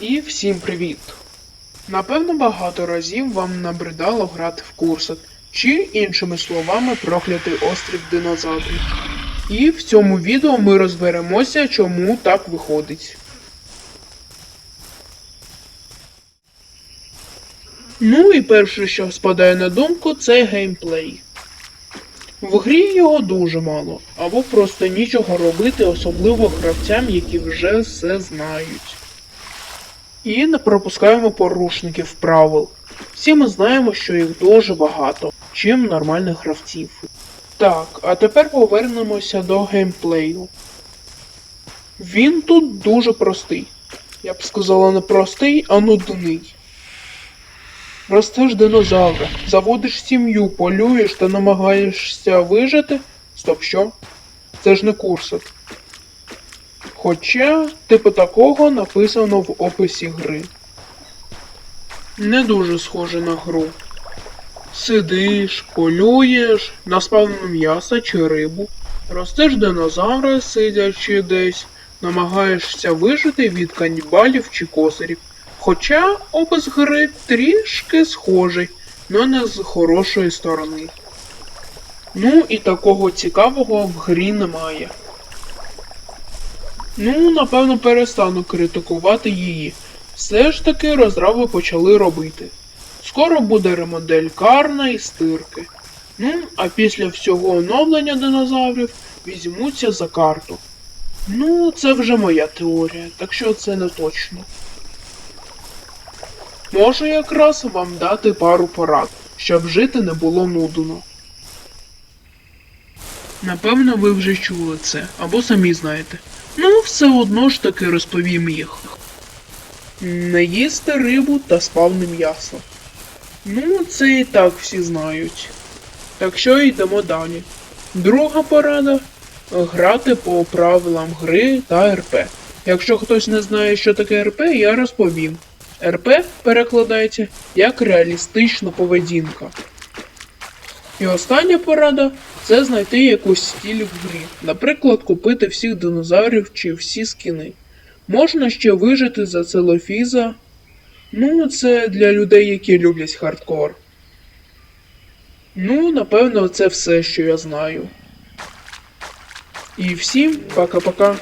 І всім привіт! Напевно, багато разів вам набридало грати в курсик, чи іншими словами проклятий острів динозаврів. І в цьому відео ми розберемося, чому так виходить. Ну і перше, що спадає на думку, це геймплей. В грі його дуже мало, або просто нічого робити, особливо гравцям, які вже все знають. І не пропускаємо порушників правил. Всі ми знаємо, що їх дуже багато, чим нормальних гравців. Так, а тепер повернемося до геймплею. Він тут дуже простий. Я б сказала не простий, а нудний. Ростеш динозавра, заводиш сім'ю, полюєш та намагаєшся вижити. Стоп, що? Це ж не курсик. Хоча, типу такого написано в описі гри. Не дуже схоже на гру. Сидиш, полюєш, на спавнене м'ясо чи рибу, ростеш динозавра, сидячи десь, намагаєшся вижити від канібалів чи косарів. Хоча опис гри трішки схожий, но не з хорошої сторони. Ну і такого цікавого в грі немає. Ну, напевно, перестану критикувати її. Все ж таки розраби почали робити. Скоро буде ремодель Карна і стирки. Ну, а після всього оновлення динозаврів візьмуться за карту. Ну, це вже моя теорія, так що це не точно. Можу якраз вам дати пару порад, щоб жити не було нудно. Напевно, ви вже чули це, або самі знаєте. Все одно ж таки розповім їх. Не їсти рибу та спавне м'ясо. Ну, це і так всі знають. Так що йдемо далі. Друга порада грати по правилам гри та РП. Якщо хтось не знає, що таке РП, я розповім. РП перекладається як реалістична поведінка. І остання порада це знайти якусь стіль в грі. Наприклад, купити всіх динозаврів чи всі скіни. Можна ще вижити за целофіза. Ну, це для людей, які люблять хардкор. Ну, напевно, це все, що я знаю. І всім пока-пока.